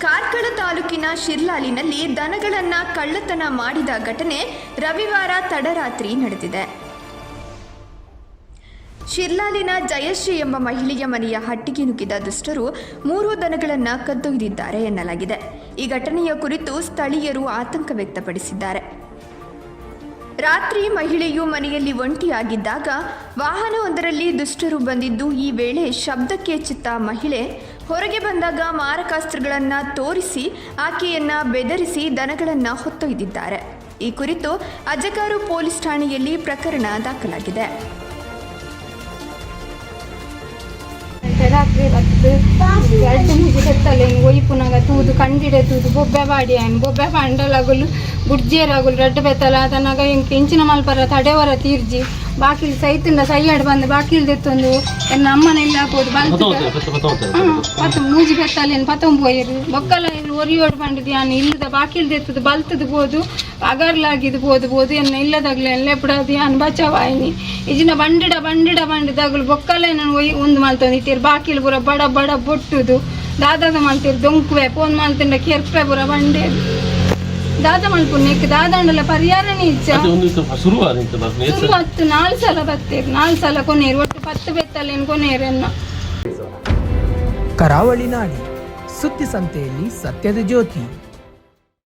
ಕಾರ್ಕಳ ತಾಲೂಕಿನ ಶಿರ್ಲಾಲಿನಲ್ಲಿ ದನಗಳನ್ನ ಕಳ್ಳತನ ಮಾಡಿದ ಘಟನೆ ರವಿವಾರ ತಡರಾತ್ರಿ ನಡೆದಿದೆ. ಶಿರ್ಲಾಲಿನ ಜಯಶ್ರೀ ಎಂಬ ಮಹಿಳೆಯ ಮನೆಯ ಹಟ್ಟಿಗೆ ನುಗ್ಗಿದ ದುಷ್ಟರು ಮೂರು ದನಗಳನ್ನು ಕದ್ದೊಯ್ದಿದ್ದಾರೆ ಎನ್ನಲಾಗಿದೆ. ಈ ಘಟನೆಯ ಕುರಿತು ಸ್ಥಳೀಯರು ಆತಂಕ ವ್ಯಕ್ತಪಡಿಸಿದ್ದಾರೆ. ರಾತ್ರಿ ಮಹಿಳೆಯು ಮನೆಯಲ್ಲಿ ಒಂಟಿಯಾಗಿದ್ದಾಗ ವಾಹನವೊಂದರಲ್ಲಿ ದುಷ್ಟರು ಬಂದಿದ್ದು, ಈ ವೇಳೆ ಶಬ್ದಕ್ಕೆ ಚಿತ್ತ ಮಹಿಳೆ ಹೊರಗೆ ಬಂದಾಗ ಮಾರಕಾಸ್ತ್ರಗಳನ್ನು ತೋರಿಸಿ ಆಕೆಯನ್ನು ಬೆದರಿಸಿ ದನಗಳನ್ನು ಹೊತ್ತೊಯ್ದಿದ್ದಾರೆ. ಈ ಕುರಿತು ಅಜಕಾರು ಪೊಲೀಸ್ ಠಾಣೆಯಲ್ಲಿ ಪ್ರಕರಣ ದಾಖಲಾಗಿದೆ. ಕಂಡಿಡೆ ಬೊಬ್ಬೆ ಬಾಡಿ ಬೊಬ್ಬೆ ಬುಡ್ಜೇರಾಗಲು ರಡ್ಡ ಬೆತ್ತಲ ತನಗ ಇಂಕ ಇಂಚಿನ ಮಲ್ಪರ ತಡೆವರ ತೀರ್ಜಿ ಬಾಕಿಲ್ ಸೈತಿಂದ ಸೈಯಡ್ ಬಂದು ಬಾಕಿಲ್ ದೆತ್ತೊಂದು ಎನ್ನ ಅಮ್ಮನ ಇಲ್ಲ ಹಾಕೋದು ಬಲ್ತು ಮತ್ತು ಮೂಜಿ ಬೆತ್ತಲೇನು ಪತ್ತೊಂಬು ಒಯ್ಯರು ಬೊಕ್ಕಲ ಇಲ್ಲಿ ಒರಿಯೋಡು ಬಂದಿದ್ದು ಯಾನು ಇಲ್ಲದ ಬಾಕಿಲ್ ದೆತ್ತದು ಬಲ್ತದು ಬೋದು ಅಗರ್ಲಾಗಿದ್ದು ಬೋದು ಬೋದು ಎನ್ನ ಇಲ್ಲದಾಗ್ಲೆ ಎಲ್ಲ ಬಿಡೋದು ಯಾನು ಬಚಾವಾಯಿನಿ ಇಜಿನ ಬಂಡಿಡ ಬಂಡಿಡ ಬಂಡಿದಾಗಲು ಬೊಕ್ಕಲ ನಾನು ಒಯ್ ಒಂದು ಮಲ್ತೊಂದಿಟ್ಟಿರು ಬಾಕಿಲ್ ಪೂರ ಬಡ ಬಡ ಬೊಟ್ಟುದು. ದಾದಾದ ಮಾಡ್ತೀರಿ ದೊಂಕುವೆ ಫೋನ್ ಮಲ್ತಿಂಡ ಕೆರ್ಪೆ ಪೂರ ಬಂಡೆ ದಾದ ಮಲ್ಪುರ್ ನೆಕ್ ದಾದಂಡಲ ಪರಿಹಾರನೇ ಇಚ್ಛ ಬರ್ತೀನಿ ಹತ್ತು ನಾಲ್ಕು ಸಲ ಬತ್ತೀರು ನಾಲ್ಕು ಸಲ ಕೊನೆಯರು ಒಟ್ಟು ಪತ್ತು ಬೆತ್ತಲೇನು ಕೊನೆಯರನ್ನ. ಕರಾವಳಿ ನಾಡಿ ಸುದ್ದಿ ಸಂತೆಯಲ್ಲಿ ಸತ್ಯದ ಜ್ಯೋತಿ.